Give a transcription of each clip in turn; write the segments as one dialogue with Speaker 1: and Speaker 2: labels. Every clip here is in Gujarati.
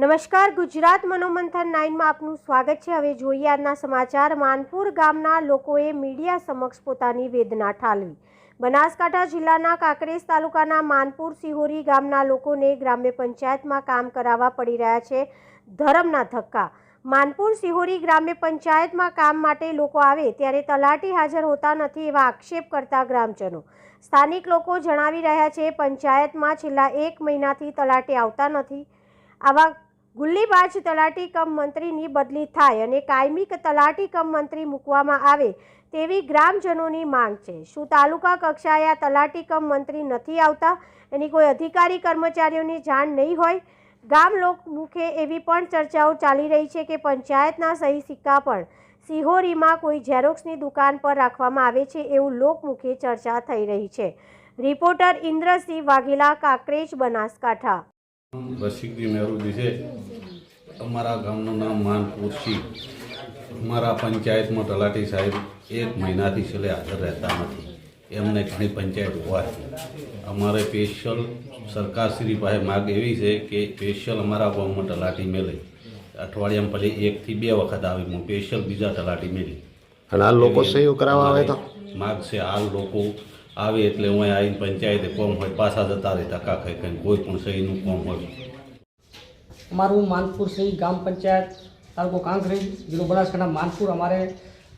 Speaker 1: નમસ્કાર, ગુજરાત મનોમંથન નાઇનમાં આપનું સ્વાગત છે. હવે જોઈએ આજના સમાચાર. માનપુર ગામના લોકોએ મીડિયા સમક્ષ પોતાની વેદના ઠાલવી. બનાસકાંઠા જિલ્લાના કાંકરેજ તાલુકાના માનપુર સિહોરી ગામના લોકોને ગ્રામ્ય પંચાયતમાં કામ કરાવવા પડી રહ્યા છે ધરમના ધક્કા. માનપુર સિહોરી ગ્રામ્ય પંચાયતમાં કામ માટે લોકો આવે ત્યારે તલાટી હાજર હોતા નથી એવા આક્ષેપ કરતા ગ્રામજનો. સ્થાનિક લોકો જણાવી રહ્યા છે, પંચાયતમાં છેલ્લા એક મહિનાથી તલાટી આવતા નથી. આવા ગુલ્લીબાજ તલાટી કમ મંત્રીની બદલી થાય અને કાયમી તલાટી કમ મંત્રી મૂકવામાં આવે તેવી ગ્રામજનોની માંગ છે. શું તાલુકા કક્ષાએ આ તલાટી કમ મંત્રી નથી આવતા? એની કોઈ અધિકારી કર્મચારીઓની જાણ નહીં હોય? ગામ લોક મુખે એવી પણ ચર્ચાઓ ચાલી રહી છે કે પંચાયતના સહી સિક્કા પણ સિહોરીમાં કોઈ ઝેરોક્સની દુકાન પર રાખવામાં આવે છે એવું લોકમુખે ચર્ચા થઈ રહી છે. રિપોર્ટર ઇન્દ્રસિંહ વાઘેલા, કાંકરેજ, બનાસકાંઠા.
Speaker 2: રસિકજી મહેરુજી છે. અમારા ગામનું નામ માનપુર છે. અમારા પંચાયતમાં તલાટી સાહેબ એક મહિનાથી છેલ્લે હાજર રહેતા નથી. એમને ઘણી પંચાયત હોવાથી અમારે સ્પેશિયલ સરકારશ્રી પાસે માગ એવી છે કે સ્પેશિયલ અમારા ગામમાં તલાટી મેળે અઠવાડિયામાં પછી એકથી બે વખત આવી હું સ્પેશિયલ બીજા તલાટી મેળી
Speaker 3: અને આ લોકો સહયોગ કરાવવા આવે તો?
Speaker 2: માગ છે હાલ લોકો આવે એટલે હું અહીં આવીને પંચાયતે કોમ હોય પાછા જતા રહે ધક્કા ખાઈ ખાઈને કોઈ પણ સહીનું કોમ હોય.
Speaker 4: અમારું માનપુર શ્રી ગ્રામ પંચાયત તાલુકો કાંકરેજ જિલ્લો બનાસકાંઠા માનપુર. અમારે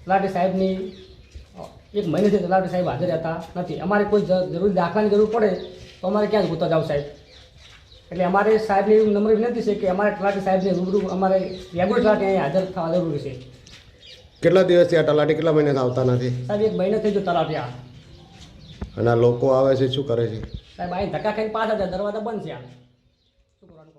Speaker 4: તલાટી સાહેબની એક મહિનેથી તલાટી સાહેબ હાજર રહેતા નથી. અમારે કોઈ જરૂરી દાખલાની જરૂર પડે તો અમારે ક્યાં જ ગોતા જાવ સાહેબ? એટલે અમારે સાહેબની એવી નમ્ર વિનંતી છે કે અમારે તલાટી સાહેબને રૂબરૂ અમારે રેગ્યુલર તલાટી અહીંયા હાજર થવા જરૂરી છે.
Speaker 3: કેટલા દિવસથી આ તલાટી કેટલા મહિનાથી આવતા નથી?
Speaker 4: સાહેબ એક મહિને થઈ ગયો તલાટી આ
Speaker 3: અને લોકો આવે છે, શું કરે છે?
Speaker 4: સાહેબ અહીં ધક્કા ખાઈને પાછા જાય, દરવાજા બંધ છે આ શું કરવાનું